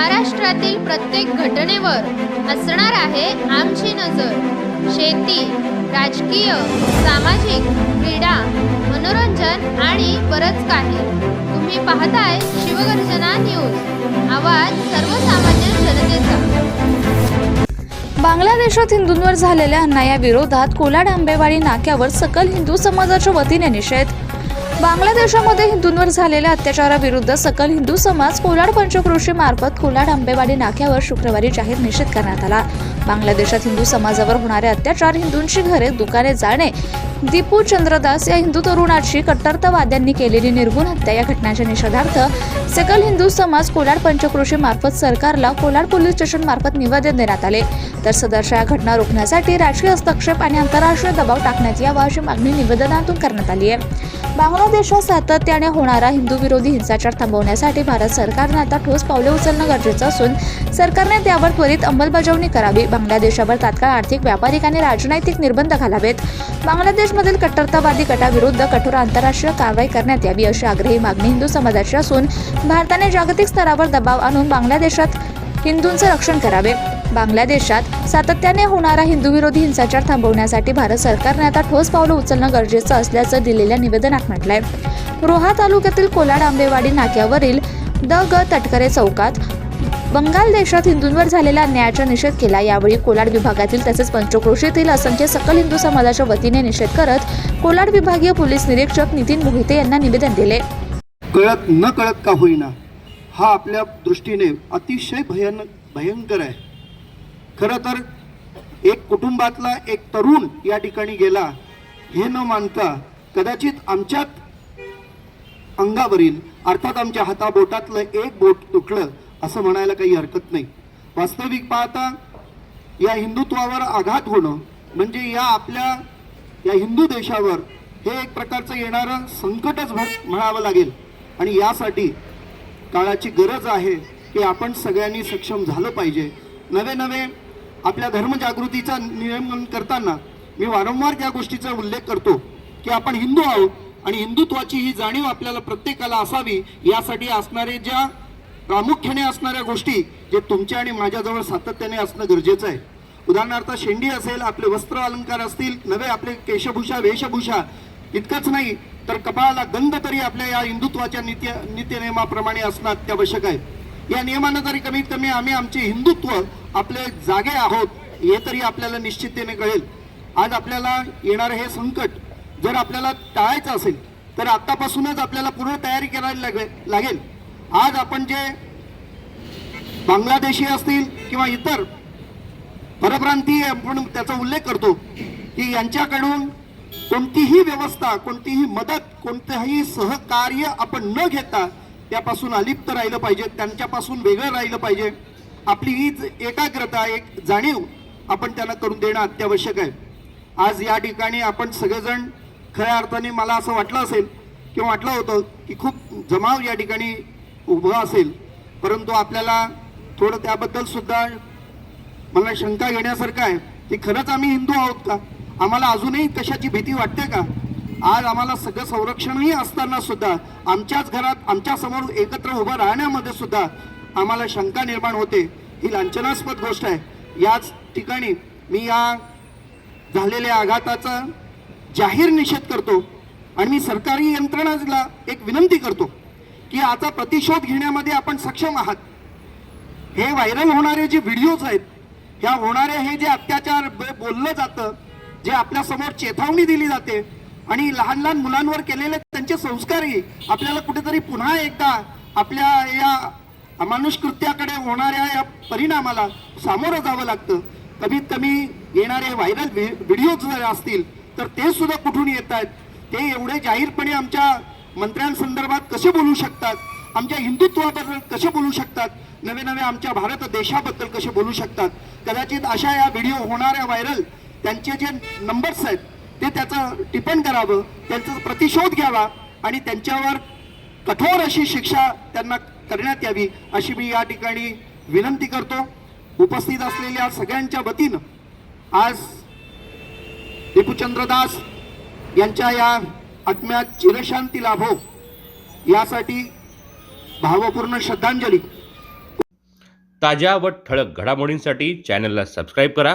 महाराष्ट्रातील प्रत्येक घटनेवर असणार आहे आमची नजर. शेती राजकीय सामाजिक क्रीडा मनोरंजन आणि बरंच काही. तुम्ही पाहताय शिवगर्जना न्यूज. आवाज सर्वसामान्य जनतेचा. बांगलादेशात हिंदूंवर झालेल्या अन्यायाविरोधात कोलाड आंबेवाडी नाक्यावर सकल हिंदू समाजाच्या वतीने निषेध बांगलादेशामध्ये हिंदूंवर झालेल्या अत्याचाराविरुद्ध सकल हिंदू समाज कोलाड पंचक्रोशी मार्फत कोलाड आंबेवाडी नाक्यावर शुक्रवारी जाहीर निषेध करण्यात आला. बांगलादेशात हिंदू समाजावर होणारे अत्याचार हिंदूंची घरे दुकाने जाणे दीपू चंद्रदास या हिंदू तरुणाची कट्टरतावाद्यांनी केलेली निर्गुण हत्या या घटनेच्या निषेधार्थ सकल हिंदू समाज कोलाड पंचक्रोशी मार्फत सरकारला कोलाड पोलीस स्टेशन मार्फत निवेदन देण्यात आले. तर सदरच्या या घटना रोखण्यासाठी राजकीय हस्तक्षेप आणि आंतरराष्ट्रीय दबाव टाकण्यात यावा अशी मागणी निवेदनातून करण्यात आली आहे. बांगलादेशात सातत्याने होणारा हिंदू विरोधी हिंसाचार थांबवण्यासाठी भारत सरकारने आता ठोस पावले उचलणं गरजेचं असून सरकारने त्यावर त्वरित अंमलबजावणी करावी. बांगलादेशावर तात्काळ आर्थिक व्यापारिक आणि राजनैतिक निर्बंध घालावेत. बांगलादेशमधील कट्टरतावादी गटाविरुद्ध कठोर आंतरराष्ट्रीय कारवाई करण्यात यावी अशी आग्रही मागणी हिंदू समाजाची असून भारताने जागतिक स्तरावर दबाव आणून बांगलादेशात हिंदूंचं रक्षण करावे. बांगलादेशात सातत्याने होणारा हिंदूविरोधी हिंसाचार थांबवण्यासाठी भारत सरकारने आता ठोस पावलं उचलणं गरजेचं असल्याचं दिलेल्या निवेदनात म्हटलंय. रोहा तालुक्यातील कोलाड आंबेवाडी नाक्यावरील द ग तटकरे चौकात बंगाल देशात हिंदूंवर झालेल्या अन्यायाचा निषेध केला. यावेळी कोलाड विभागातील तसेच पंचक्रोशीतील असंख्य सकल हिंदू समाजाच्या वतीने निषेध करत कोलाड विभागीय पोलीस निरीक्षक नितीन मोहिते यांना निवेदन दिले. कळत न कळत का होईना? हा आपल्या दृष्टीने अतिशय भयानक भयंकर आहे. खरं तर एक कुटुंबातला एक तरुण या ठिकाणी गेला हे न मानता कदाचित आमच्यात अंगावरील अर्थात आमच्या हाताबोटातलं एक बोट तुटलं असं म्हणायला काही हरकत नाही. वास्तविक पाहता या हिंदुत्वावर आघात होणं म्हणजे या आपल्या या हिंदू देशावर हे एक प्रकारचं येणारं संकटच म्हणावं लागेल. आणि यासाठी काळाची गरज आहे की आपण सगळ्यांनी सक्षम झालं पाहिजे. नवे नवे आपल्या धर्मजागृतीचा नियमन करताना मी वारंवार त्या गोष्टीचा उल्लेख करतो की आपण हिंदू आहोत आणि हिंदुत्वाची ही जाणीव आपल्याला प्रत्येकाला असावी यासाठी असणारे ज्या प्रामुख्याने असणाऱ्या गोष्टी जे तुमच्या आणि माझ्याजवळ सातत्याने असणं गरजेचं आहे. उदाहरणार्थ शेंडी असेल आपले वस्त्र अलंकार असतील नवे आपले केशभूषा वेशभूषा इतकंच नाही तर कपाळाला गंध तरी आपल्या या हिंदुत्वाच्या नित्य नित्यनियमाप्रमाणे असणं अत्यावश्यक आहे. या नियमानं तरी कमीत कमी आम्ही आमचे हिंदुत्व आपले जागे आहोत हे तरी आपल्याला निश्चिततेने कळेल. आज आपल्याला येणारं हे संकट जर आपल्याला टाळायचं असेल तर आतापासूनच आपल्याला पूर्ण तयारी करायला लागे लागेल. आज आपण जे बांगलादेशी असतील किंवा इतर परप्रांतीय आपण त्याचा उल्लेख करतो की यांच्याकडून कोणतीही व्यवस्था कोणतीही मदत कोणतंही सहकार्य आपण न घेता त्यापासून अलिप्त राहिलं पाहिजे त्यांच्यापासून वेगळं राहिलं पाहिजे. आपली हीच एकाग्रता एक जाणीव आपण त्यांना करून देणं अत्यावश्यक आहे. आज या ठिकाणी आपण सगळेजण खऱ्या अर्थाने मला असं वाटलं असेल किंवा वाटलं होतं की खूप जमाव या ठिकाणी उभं असेल. परंतु आपल्याला थोडं त्याबद्दल सुद्धा मला शंका घेण्यासारखं आहे की खरंच आम्ही हिंदू आहोत का? आम्हाला अजूनही कशाची भीती वाटते का? आज आम्हाला सगळं संरक्षणही असताना सुद्धा आमच्याच घरात आमच्यासमोर एकत्र उभं राहण्यामध्ये सुद्धा आम्हाला शंका निर्माण होते. ही लांछनास्पद गोष्ट आहे. याच ठिकाणी मी या झालेल्या आघाताचा जाहीर निषेध करतो आणि मी सरकारी यंत्रणाला एक विनंती करतो की आता प्रतिशोध घेण्यामध्ये आपण सक्षम आहात. हे व्हायरल होणारे जे व्हिडिओज आहेत ह्या होणारे हे जे अत्याचार ब- बोललं जातं जे आपल्यासमोर चेतावणी दिली जाते आणि लहान लहान मुलांवर केलेले त्यांचे संस्कारही आपल्याला कुठेतरी पुन्हा एकदा आपल्या या अमानुष कृत्याकडे होणाऱ्या या परिणामाला सामोरं जावं लागतं. कमीत कमी येणारे व्हायरल व्हिडिओ जर असतील तर ते सुद्धा कुठून येत आहेत? ते एवढे जाहीरपणे आमच्या मंत्र्यांसंदर्भात कसे बोलू शकतात? आमच्या हिंदुत्वाबद्दल कसे बोलू शकतात? नवे नवे आमच्या भारत देशाबद्दल कसे बोलू शकतात? कदाचित अशा या व्हिडिओ होणाऱ्या व्हायरल त्यांचे जे नंबर्स आहेत ते त्याचं टिपण करावं त्यांचा प्रतिशोध घ्यावा आणि त्यांच्यावर कठोर अशी शिक्षा त्यांना करण्यात यावी अशी मी या ठिकाणी विनंती करतो. उपस्थित असलेल्या सगळ्यांच्या वतीनं आज दीपूचंद्र दास यांच्या या आत्म्यात चिरशांती लाभो यासाठी भावपूर्ण श्रद्धांजली. ताज्या व ठळक घडामोडींसाठी चॅनलला सबस्क्राईब करा.